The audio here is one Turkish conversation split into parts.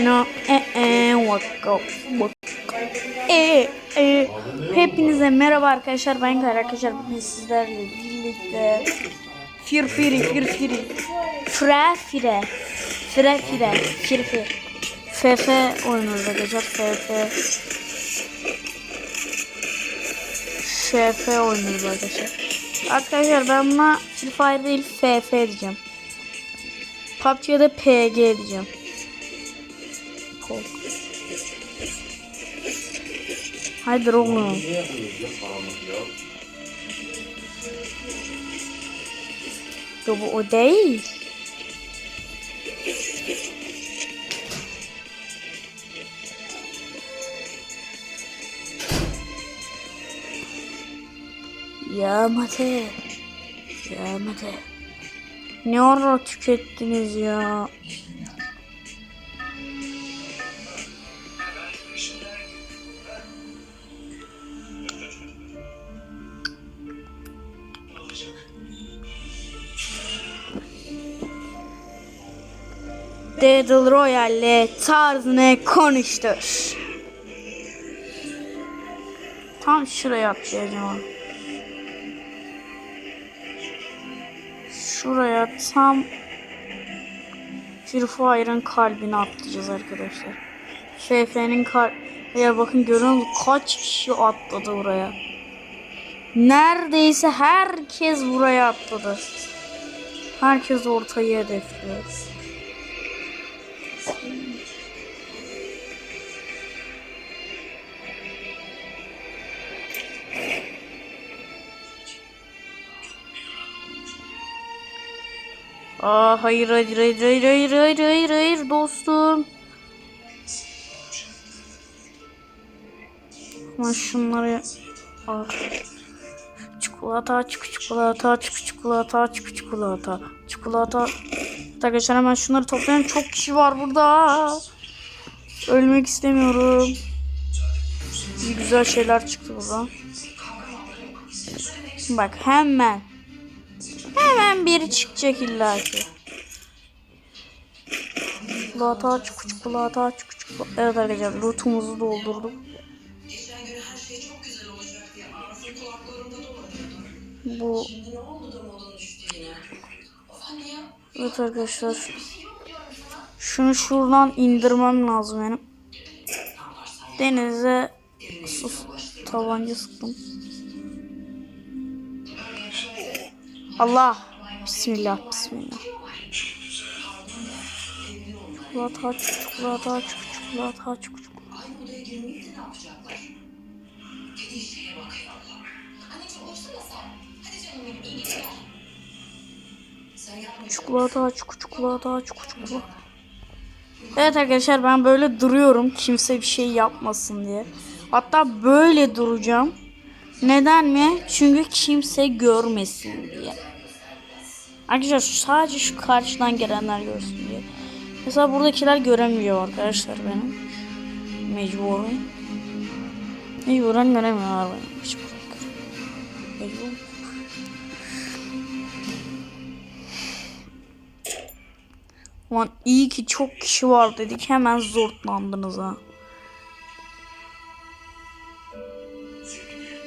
No, e, e, vaka, vaka. E, e. Hepinize merhaba arkadaşlar. Ben Kara arkadaşlar. Bugün sizlerle birlikte Fir Firi Fir Firi Fre Fire Fre Fire Fir Fir FF oynuyoruz arkadaşlar. FF FF oynuyoruz arkadaşlar. Arkadaşlar ben buna Free Fire değil FF diyeceğim. PUBG'ye de PG diyeceğim. Kol. Haydi oğlum. Yo bu o değil. Yağmadı. Yağmadı. Ne ara tükettiniz ya? Battle Royale'le tarzını konuştur. Tam şuraya atlayacağım. Şuraya tam Free Fire'ın kalbine atlayacağız arkadaşlar. FF'nin kalp... Ya bakın görüyor musunuz? Kaç kişi atladı buraya. Neredeyse herkes buraya atladı. Herkes ortayı hedefliyor. Aa hayır hayır hayır hayır hayır hayır hayır hayır dostum. Ama şunları al. Çikolata, çık çikolata, çık çikolata, çık çikolata, çikolata. Arkadaşlar hemen şunları toplayan çok kişi var burada. Ölmek istemiyorum. İyi güzel şeyler çıktı burada. Bak hemen. Hemen biri çıkacak illa ki. Çikolata, çikolata, çikolata, çikolata. Evet arkadaşlar lootumuzu doldurduk. Geçen evet arkadaşlar. Şunu şuradan indirmem lazım benim. Denize sus tabanca sıktım. Allah. Bismillah, bismillah. Çikolata, çikolata, çikolata, çikolata. Aynı odaya Çikolata, çikolata, çiku çikolata. Evet arkadaşlar ben böyle duruyorum kimse bir şey yapmasın diye. Hatta böyle duracağım. Neden mi? Çünkü kimse görmesin diye. Arkadaşlar sadece şu karşıdan gelenler görsün diye. Mesela buradakiler göremiyor arkadaşlar benim. Mecburen. Mecburen göremiyorlar beni. Mecburen. Mecburen. Ulan iyi ki çok kişi var dedik hemen zortlandınız ha.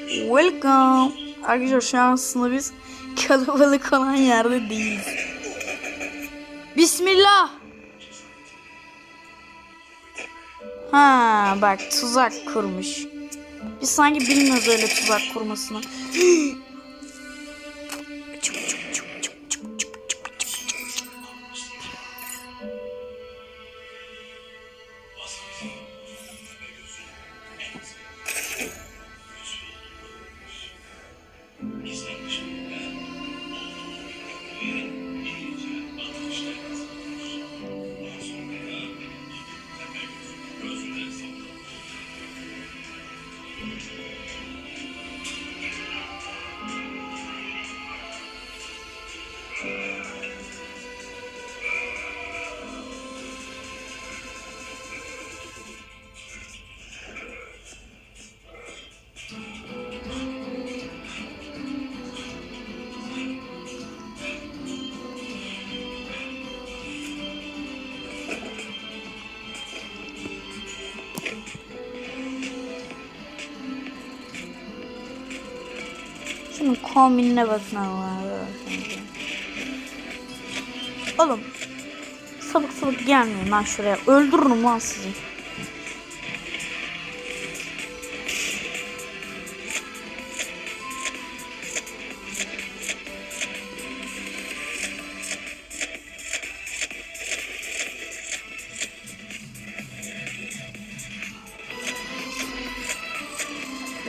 Welcome. Arkadaşlar şu an aslında biz kalabalık olan yerde değiliz. Bismillah. Ha bak tuzak kurmuş. Biz sanki bilmiyoruz öyle tuzak kurmasını. Kombinine bakın Allah. Oğlum. Sabık sabık gelmeyin lan şuraya. Öldürürüm lan sizi.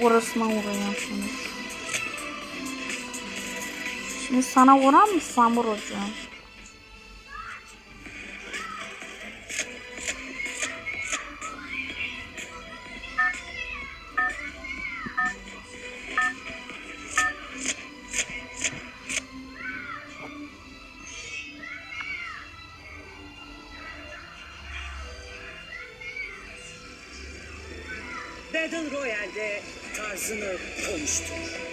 Orasına vuracağım şimdi. Şimdi sana vuran mı sen vuracağım? Battle Royale'de tarzını oluştur.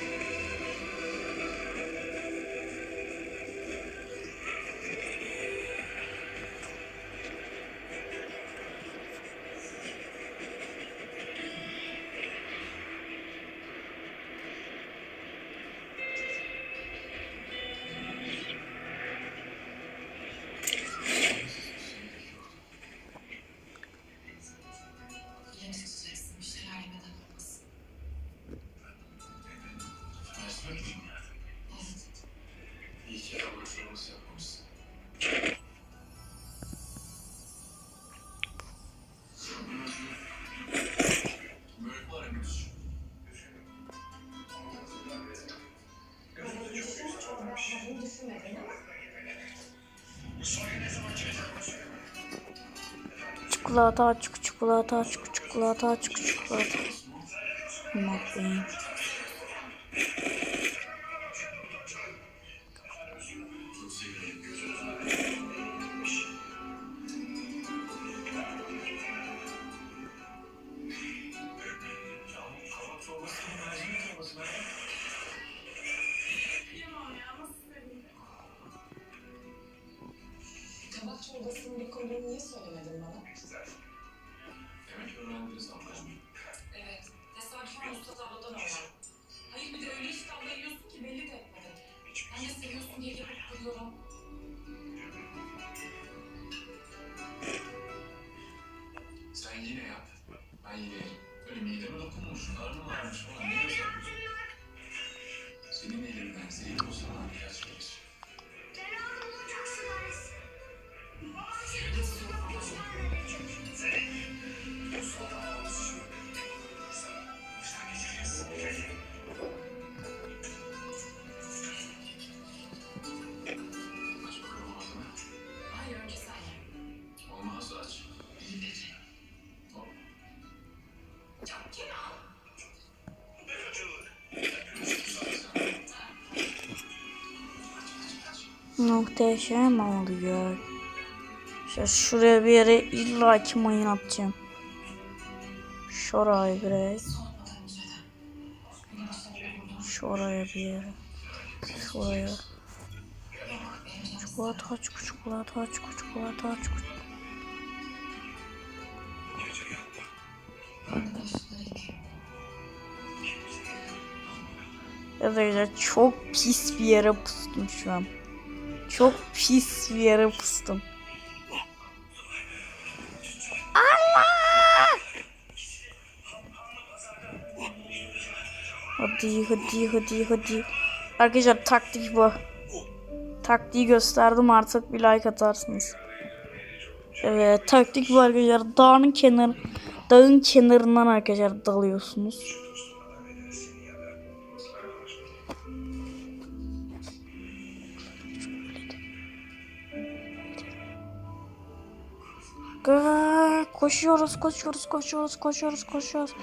Çikolata, çikolata, çikolata, çikolata, çikolata. Not being. Kabak çorbasının bir konuyu niye söylemedin bana? Demek öğrendiniz ablacığım. Evet. Tesadüfen Mustafa abladan öğrendim. Hayır bir de öyle iştahla yiyorsun ki belli de etmedin. Ben de seviyorsun diye yapıp duruyorum. Sen yine yap. Ben yine yerim. Böyle mideme dokunmuş, karnım ağrımış falan. Ne yapıyorsun? Senin elinden zehir olsa Muhteşem oluyor. İşte şuraya bir yere illa ki mayın atacağım. Şuraya bir Soğutmadan önceden. Beni başlarına vurdun. Şuraya bir yere. Şuraya. Çikolata, çikolata, çikolata, çikolata, gibi. Arkadaşlar çok pis bir yere pustum şu an. Çok pis bir yere pustum. Allah! Hadi hadi hadi hadi. Arkadaşlar taktik bu. Taktiği gösterdim artık bir like atarsınız. Evet taktik bu arkadaşlar. Dağın kenar dağın kenarından arkadaşlar dalıyorsunuz. Koşuyoruz, koşuyoruz, koşuyoruz, koşuyoruz, koşuyoruz.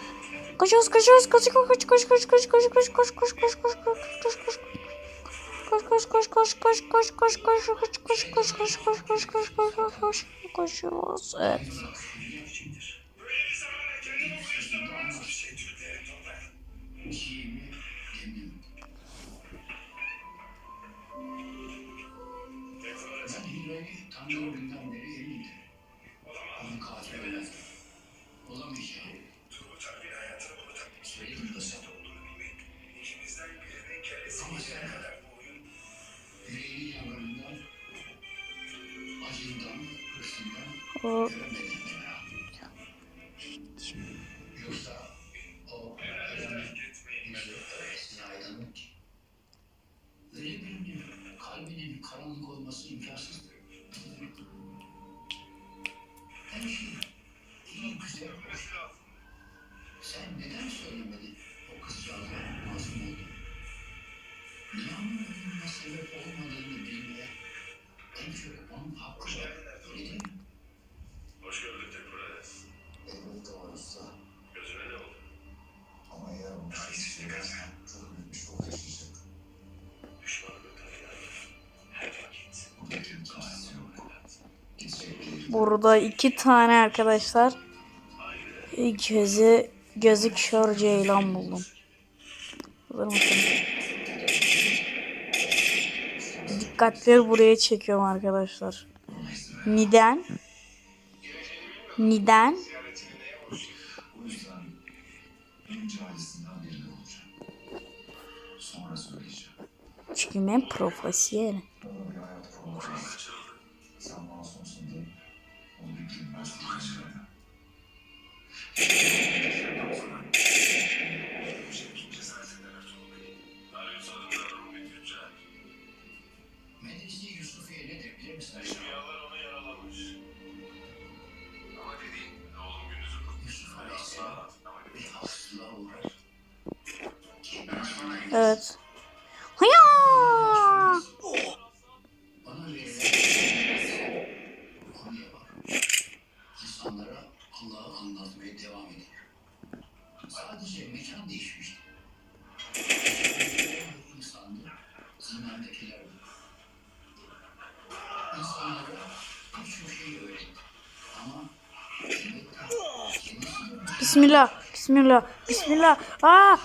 Koşuyoruz, koşuyoruz, koş, koş, koş, koş, koş, koş, koş, koş, koş, koş, koş, koş, koş, koş, koş. Koş koş koş koş koş koş koş koş koş koş koş koş koş koş koş koş koş koş koşuyoruz. Evet. O Sen Burada iki tane arkadaşlar gözü gözü ceylan buldum. Hazır mısın? Dikkatleri buraya çekiyorum arkadaşlar. Neden? Neden? Çünkü ben profesyonel. Evet. Haya! Bismillah, Bismillah, Bismillah. Aa,